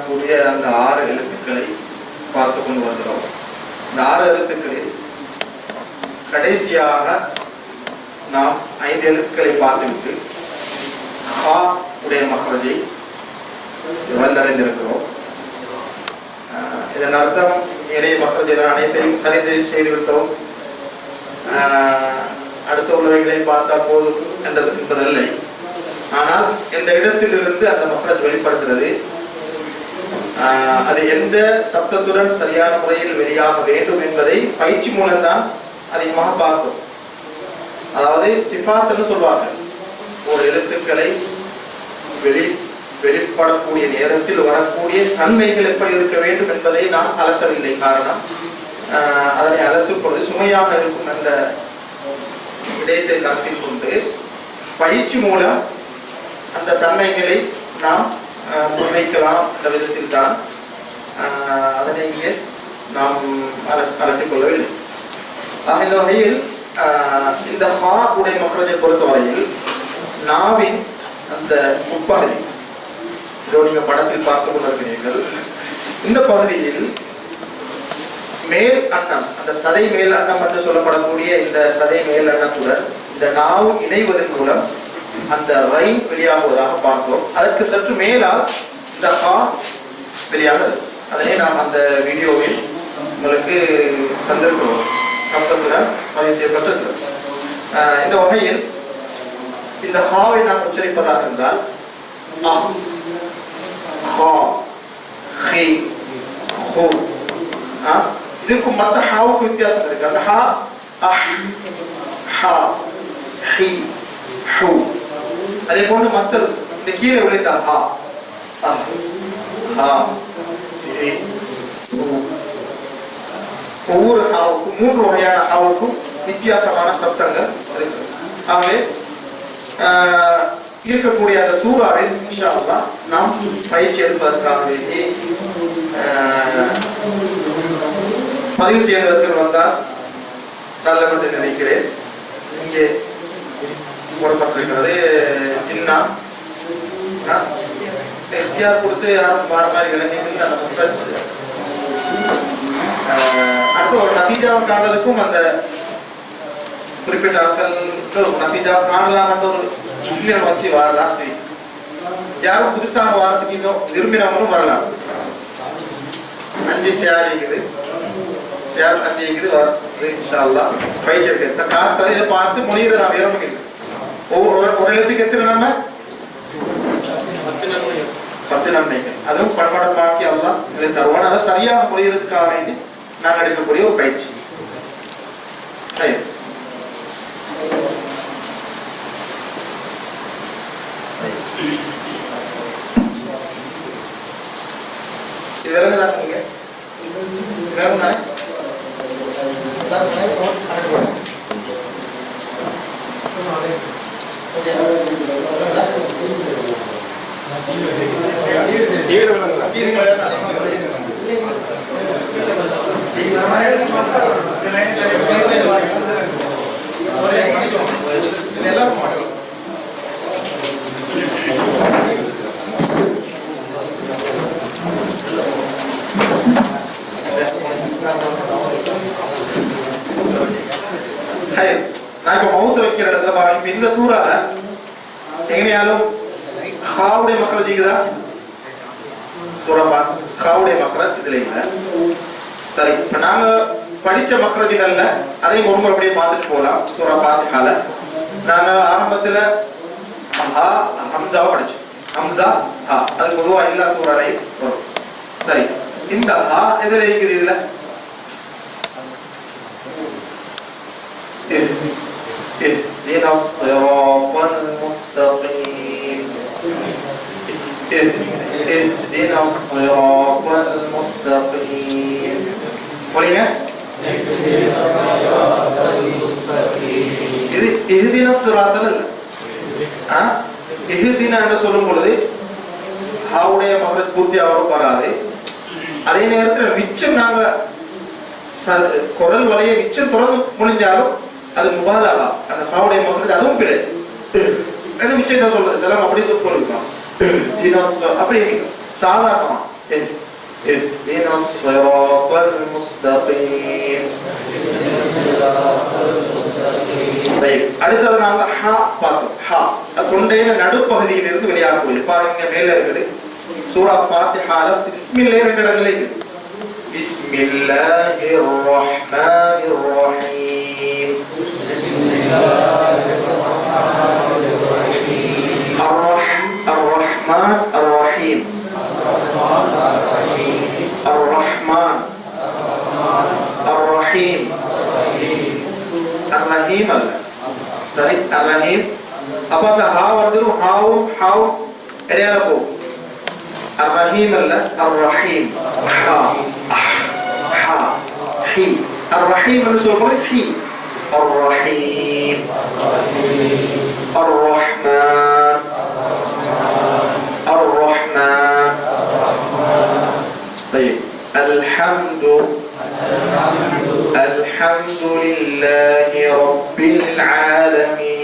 வரக்கூடிய அந்த ஆறு எழுத்துக்களை பார்த்து கொண்டு வருகிறோம் இந்த ஆறு எழுத்துக்களில் கடைசியாக நாம் ஐந்து எழுத்துக்களை பார்த்துவிட்டு ஹா உடைய மகரஜை வந்தடைந்திருக்கிறோம். இதன் அர்த்தம் இணைய மகரஜை அனைத்தையும் சரி செய்துவிட்டோம். ஆஹ் அடுத்த உள்ளவைகளை பார்த்தா போதும் என்றது என்பதில்லை. ஆனால் இந்த இடத்திலிருந்து அந்த மகரஜ் வெளிப்படுத்துகிறது அது எந்த சப்தத்துடன் சரியான முறையில் வெளியாக வேண்டும் என்பதை பயிற்சி மூலம்தான் அதிகமாக பார்த்தோம் அதாவது சிஃபாத்துன்னு சொல்வாங்க ஒரு எழுத்துக்களை வெளி வெளிப்படக்கூடிய நேரத்தில் வரக்கூடிய தன்மைகள் எப்படி இருக்க வேண்டும் என்பதை நான் அலசவில்லை. காரணம் அதனை அலசும்பொழுது சுமையாக இருக்கும் அந்த விடயத்தை கருத்தில் கொண்டு பயிற்சி மூலம் அந்த தன்மைகளை நாம் முன்வைக்கலாம் என்ற விதத்தில் தான் அதனை இங்கே நாம் அலஸ் அலட்டிக் கொள்ளவில்லை ஆக இந்த வகையில் இந்த ஹா உடைய மக்களை பொறுத்தவரையில் நாவின் அந்த உட்பகுதி இதோ நீங்கள் படத்தில் பார்த்து கொண்டிருக்கிறீர்கள் இந்த பகுதியில் மேல் அன்னம் அந்த சதை மேல் அன்னம் என்று சொல்லப்படக்கூடிய இந்த சதை மேல் அன்னத்துடன் இந்த நாவு இணைவதன் மூலம் அந்த ரை வெளியாகுவதாக பார்த்தோம். அதற்கு சற்று மேலால் இந்த ஹா வெளியாகுது அதனை நாம் அந்த வீடியோவில் உங்களுக்கு தந்திருக்கிறோம். சப்தத்துடன் பதிவு செய்யப்பட்டிருக்கிறது ஆஹ் இந்த வகையில் இந்த ஹாவை நாம் உச்சரிப்பதாக இருந்தால் அஹ், ஹா, ஹி, ஹு. இதுக்கும் மற்ற ஹாவுக்கு வித்தியாசம் இருக்கு. அந்த ஹா அஹ் ஹா ஹி ஹூ. அதே போன்று மற்ற இந்த கீழே விளைத்த ஹா. ஆ ஒவ்வொரு ஹாவுக்கும் மூன்று வகையான ஹாவுக்கும் வித்தியாசமான சப்தங்கள் இருக்கு. ஆகவே இருக்கக்கூடிய அந்த சூறாவில் இன்ஷா நாம் பயிற்சி எடுப்பதற்காக வேண்டி பதிவு செய்வதற்கு வந்தால் நல்ல என்று நினைக்கிறேன். இங்கே போடப்பட்டிருக்கிறது. சின்ன எஃப்டிஆர் கொடுத்து யாரும் மாற மாதிரி இளைஞர்கள் அந்த முப்பது ஆஹ் அடுத்து ஒரு நத்தீஜாவை காண்றதுக்கும் அந்த குறிப்பிட்ட ஆட்கள் ஒரு நத்தீஜாவை காணலாம்ன்ற ஒரு சிந்தனை வச்சு வர லாஸ்ட் வீக். யாரும் புதுசாக வாரத்துக்கு இன்னும் விரும்பினவங்களும் வரலாம். அஞ்சு சேர் இருக்குது. சேர் அஞ்சு இருக்குது வர இன்ஷா அல்லா பயிற்சி இருக்கு இந்த காட்டை பார்த்து மொழியில நான் வேற முடியல ஒரு- எழுத்துக்கு எத்தனை நன்மை பத்து நன்மைகள். அதுவும் படப்படமாக்கி அல்லாஹ் இதை தருவான் அதை சரியாக மொழியிறதுக்காக வேண்டி நாங்கள் எடுக்கக்கூடிய ஒரு பயிற்சி. சரி. இது விலங்குதா நீங்க? எல்லாரும் மாட்டோம் ஹை, நான் இப்போ மவுஸ் வைக்கிற இடத்துல பாருங்க இப்ப இந்த சூறால எங்கேயாலும் ஹாவுடைய மக்கள் ஜீகுதா சூறப்பா ஹாவுடைய மக்கள் இதுல இல்ல சரி இப்ப நாங்க படிச்ச மக்ரஜிகள்ல அதையும் ஒரு முறை அப்படியே பார்த்துட்டு போகலாம் சூறா பாத்திகால நாங்க ஆரம்பத்துல ஹா ஹம்சாவை படிச்சோம் ஹம்சா ஹா அது பொதுவா எல்லா சூறாலையும் வரும் சரி இந்த ஹா எதுல இருக்குது இதுல اهدنا الصراط المستقيم اهدنا الصراط المستقيم சொல்லுங்க இது இஹ்தின சிராத்தல் இல்ல ஆ எஹுதினா என்று சொல்லும் பொழுது ஹாவுடைய மகரஜ் பூர்த்தியாக வராது அதே நேரத்தில் மிச்சம் நாங்க ச- குரல் வலையை மிச்சம் தொடர்ந்து முடிஞ்சாலும் அது முபாலாகா அந்த ஹாவுடைய மகரஜ் அதுவும் பிழை என்ன மிச்சம் தான் சொல்றது சில அப்படி சொல்லிருக்கோம் ஜீனாஸ் அப்படி சாதாரணமா اهدنا الصراط المستقيم طيب அடுத்தது நாங்க ஹா பார்த்தோம் ஹா அது தொண்டையில நடுப்பகுதியில் இருந்து வெளியாகக்கூடிய பாருங்க மேல இருக்குது சூரா ஃபாத்திஹால பிஸ்மில்லே ரெண்டு இடத்துல இருக்குது بسم الله الرحمن الرحيم. بسم الله الرحمن الرحيم. الرحمن الرحيم. الرحمن الرحيم. الرحيم الرحيم الرحيم apa الرحيم அல்ல الرحيم ஹா ஹா ஹி الرحيم என்று சொல்லும்போது ஹி الرحيم الرحمن الرحمن طيب الحمد الحمد لله رب العالمين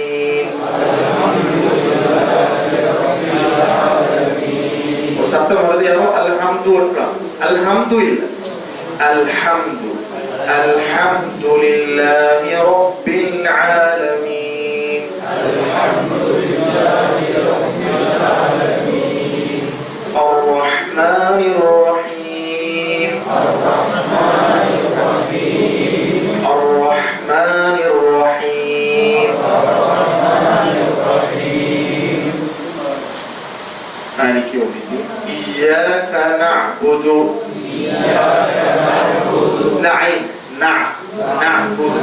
الحمد لله. الحمد الحمد لله رب إياك نعبد. نعم نعم. نعبد.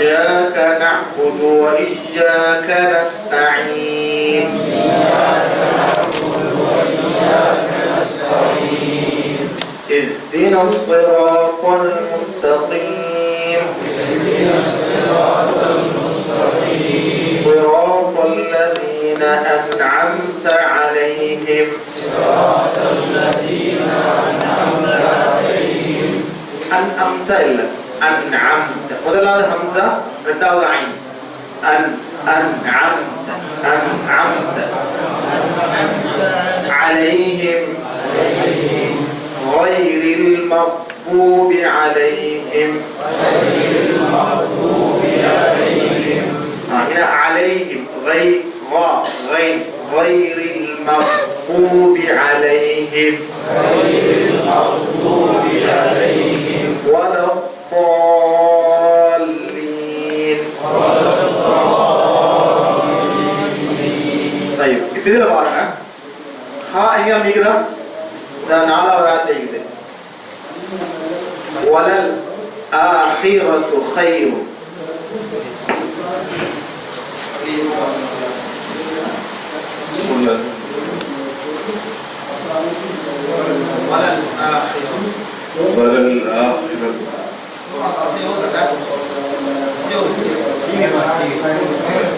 إياك نعبد وإياك نستعين. اهدنا الصراط المستقيم. صراط الذين أنعمت عليهم أنعمت إلا أنعمت முதலாவது ஹம்சா இரண்டாவது ஐன் அன் أنعمت أنعمت عليهم غير المغضوب عليهم آه، هنا عليهم غير غا غير غير المغضوب عليهم ولا الضالين طيب இதுல பாருங்க ஹா எங்க அமைக்குதா இந்த நாலாவது ஆண்டு இருக்குது வலல் ஆஹிரத்து خير والآخرة وللآخرة Thank.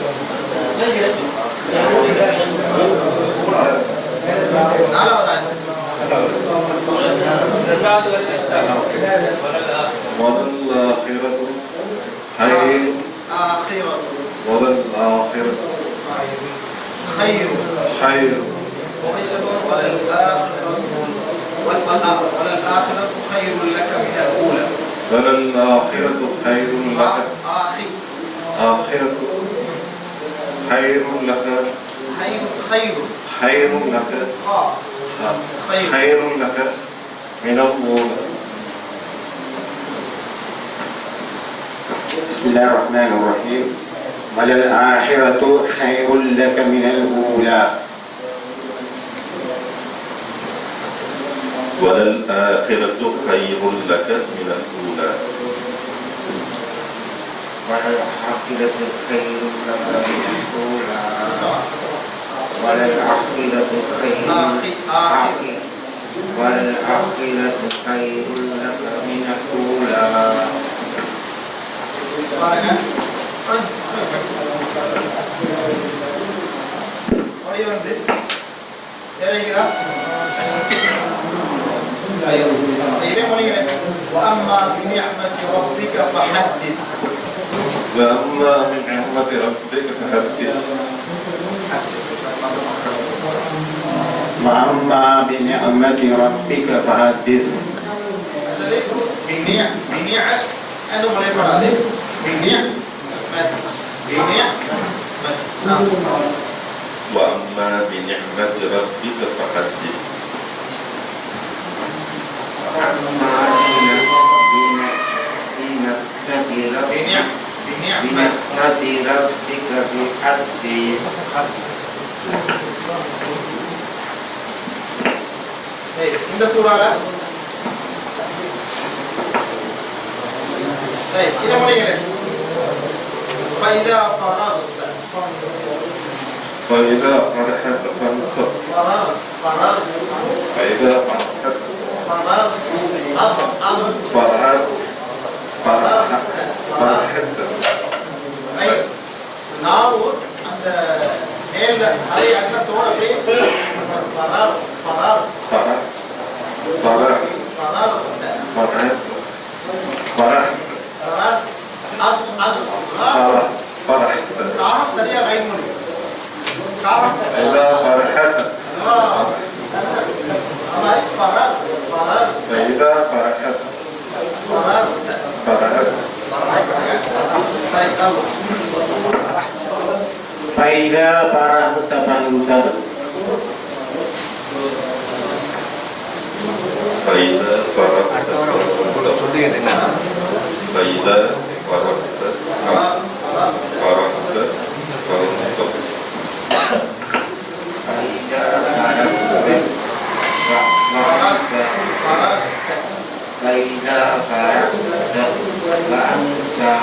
لك خير. خير لك من الأولى. بسم الله الرحمن الرحيم. وللآخرة خير لك من الأولى. وللآخرة خير لك من الأولى. وللآخرة خير لك من الأولى. سترى سترى وللآخرة خير آخر آخر وللآخرة خير لك من الأولى பாருங்க வந்து இறங்குதா இதே மொழிகளே وأما بنعمة ربك فحدث وأما من نعمة ربك فحدث فأما بنعمة ربك فحدث بنعمة بنعمة أنا mulai berarti بنعمة بنعمة وأما بنعمة ربك فحدث وأما بنعمة بنعمة ربك فحدث இந்த சூறால ஏய், இத மொழிகளே فإذا فرغت فإذا فرحت فانصب فرغ فرغ فإذا فرحت فرغ أب أب فرحت فرحت فرحت ஐ நாவு அந்த மேல சரை அன்னத்தோட அப்படியே ஃபரார் ஃபரார் فرح فرح فرح فرح فرح فرح فرح فرح فإذا فرغت فأنسى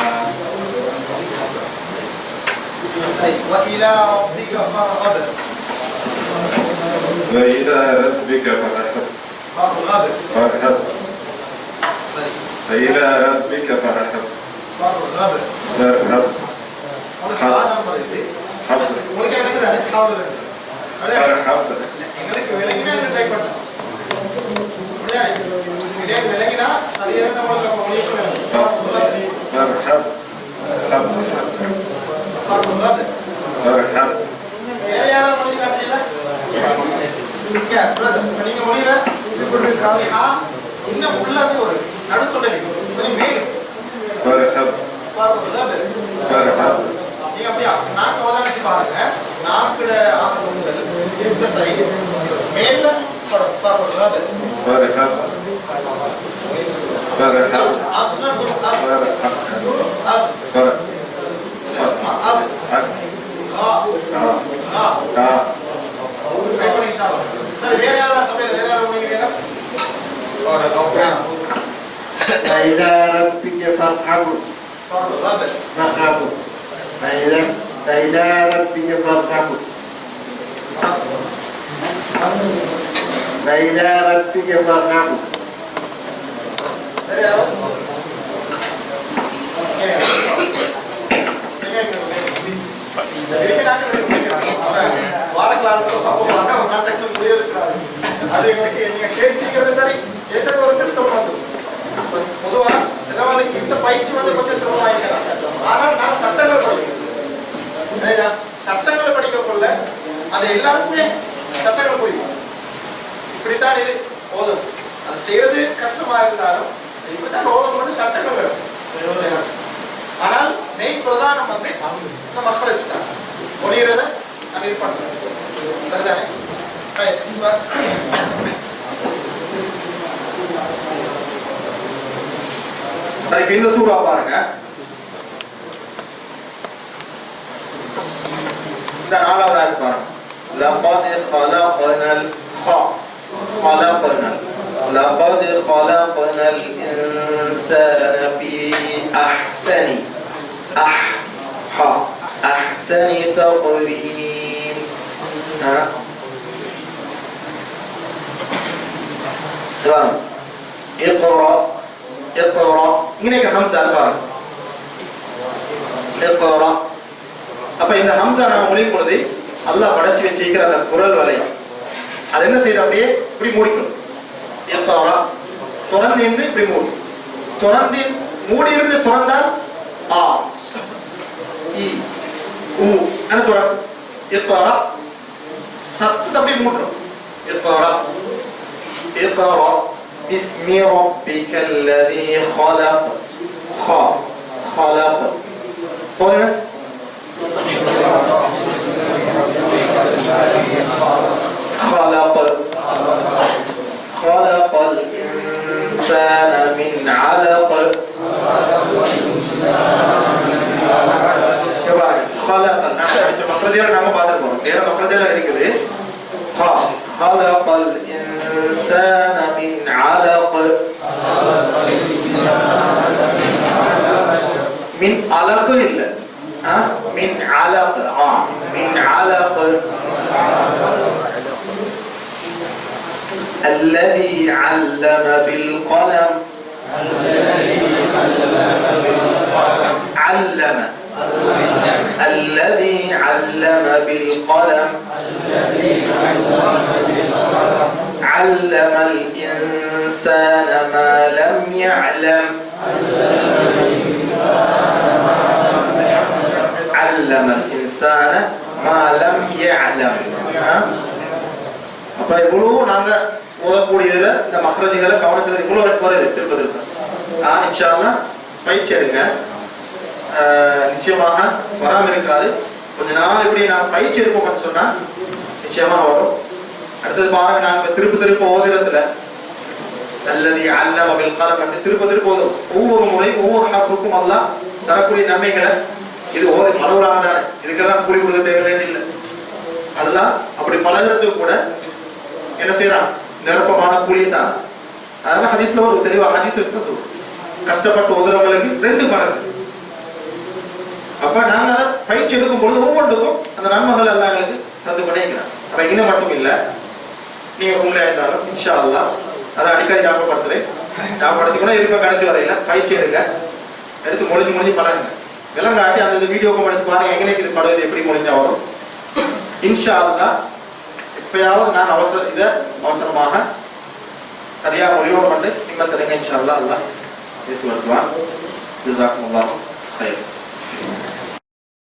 وإلى ربك فارغب وإلى ربك فارغب فارغب فارغب فإلى ربك فارغب فارغب فارغب ولك على مريضي ولك على كده هتحاول فرحب speaking about now. வார கிளாஸ்க்கு அப்போ பார்த்தா ஒரு கான்டாக்ட் முடிவு இருக்கிறாரு அது எங்களுக்கு நீங்கள் கேட்கிறத சரி ஏசர் ஒரு திருத்தம் வந்து பொதுவாக சிலவனுக்கு இந்த பயிற்சி வந்து கொஞ்சம் சிரமமாயிருக்கலாம் ஆனால் நான் சட்டங்கள் படிக்கிறேன் சட்டங்களை படிக்கக்குள்ள அது எல்லாருக்குமே சட்டங்கள் புரியும் இப்படித்தான் இது போதும். அது செய்யறது கஷ்டமா இருந்தாலும் இப்படிதான் ஓதணும்னு சட்டங்கள் வேணும். ஆனால் மெயின் பிரதானம் வந்து இந்த மஹரஜ் தான். ஒளியறத நம்ம இது பண்றோம். சரிதான் இப்ப இந்த சூறா பாருங்க. இந்த நாலாவது பாருங்க. லபாத் ஃபலகனல் ஹா. خلقنا لقد خلقنا الإنسان في أحسن أح ح أحسن تقويم ها تمام اقرأ اقرأ هناك خمسة ألفاظ اقرأ அப்ப இந்த ஹம்சா நான் மொழி பொழுது அல்லாஹ் படைச்சு வச்சிருக்கிற அந்த குரல் வலை அது என்ன செய்யுது அப்படியே இப்படி மூடிக்கணும் எப்பா திறந்து இருந்து இப்படி மூடு திறந்து மூடி இருந்து திறந்தால் ஆ இ உ என்ன திறக்கும் எப்பா சத்தத்தை அப்படியே மூடுறோம் எப்பா اقرأ باسم ربك الذي خلق خ خلق قل خلق الذي علم بالقلم علم الذي علم بالقلم علم الإنسان ما لم يعلم علم الإنسان ما لم يعلم ها؟ அப்ப இவ்வளவு நாங்க ஓதக்கூடியதுல இந்த மக்ரஜிகளை கவனம் செலுத்தி இவ்வளவு வரைக்கும் வருது திருப்ப திருப்ப ஆ இன்ஷா பயிற்சி எடுங்க. நிச்சயமாக வராமல் இருக்காது. கொஞ்ச நாள் இப்படி நான் பயிற்சி எடுப்போம்னு சொன்னா நிச்சயமா வரும். அடுத்தது பாருங்க நாங்கள் திருப்ப திருப்ப ஓதுறதுல. அல்லது அல்ல மகள் காலம் கண்டு திருப்ப திருப்ப ஓதும். ஒவ்வொரு முறை ஒவ்வொரு ஹாப்புக்கும் அல்லாஹ் தரக்கூடிய நன்மைகளை இது ஓதி மனோராக இதுக்கெல்லாம் கூலி கொடுக்க தேவையில்லைன்னு இல்லை அதெல்லாம் அப்படி பழகிறதுக்கு கூட என்ன செய்யறான் நிரப்பமான கூலியை தான். அதனால ஹதீஸ்ல ஒரு தெளிவா ஹதீஸ் இருக்கு சொல்றோம் கஷ்டப்பட்டு உதறவங்களுக்கு ரெண்டு மடங்கு. அப்ப நாங்க அதை பயிற்சி எடுக்கும் பொழுது ஒவ்வொன்றுக்கும் அந்த நன்மைகள் எல்லாம் எங்களுக்கு தந்து பண்ணிக்கிறோம் அப்ப இன்னும் மட்டும் இல்ல நீங்க உங்களை இருந்தாலும் இன்ஷா அல்லா அதை அடிக்கடி ஞாபகப்படுத்துறேன். ஞாபகப்படுத்திக்கூட இருக்க கடைசி வரையில. பயிற்சி எடுங்க. எடுத்து முடிஞ்சு முடிஞ்சு பழகுங்க. விலங்காட்டி அந்த வீடியோக்கு எடுத்து பாருங்க எங்கே இது படுவது இது எப்படி முடிஞ்சா வரும். இன்ஷா அல்லா இப்பயாவது நான் அவசர இதை அவசரமாக சரியா மொழியோடு பண்ணி நிம்மத்தருங்க இன்ஷா அல்லா அல்லா பேசி வருவான் ஜிசாக்கும் அல்லாஹ்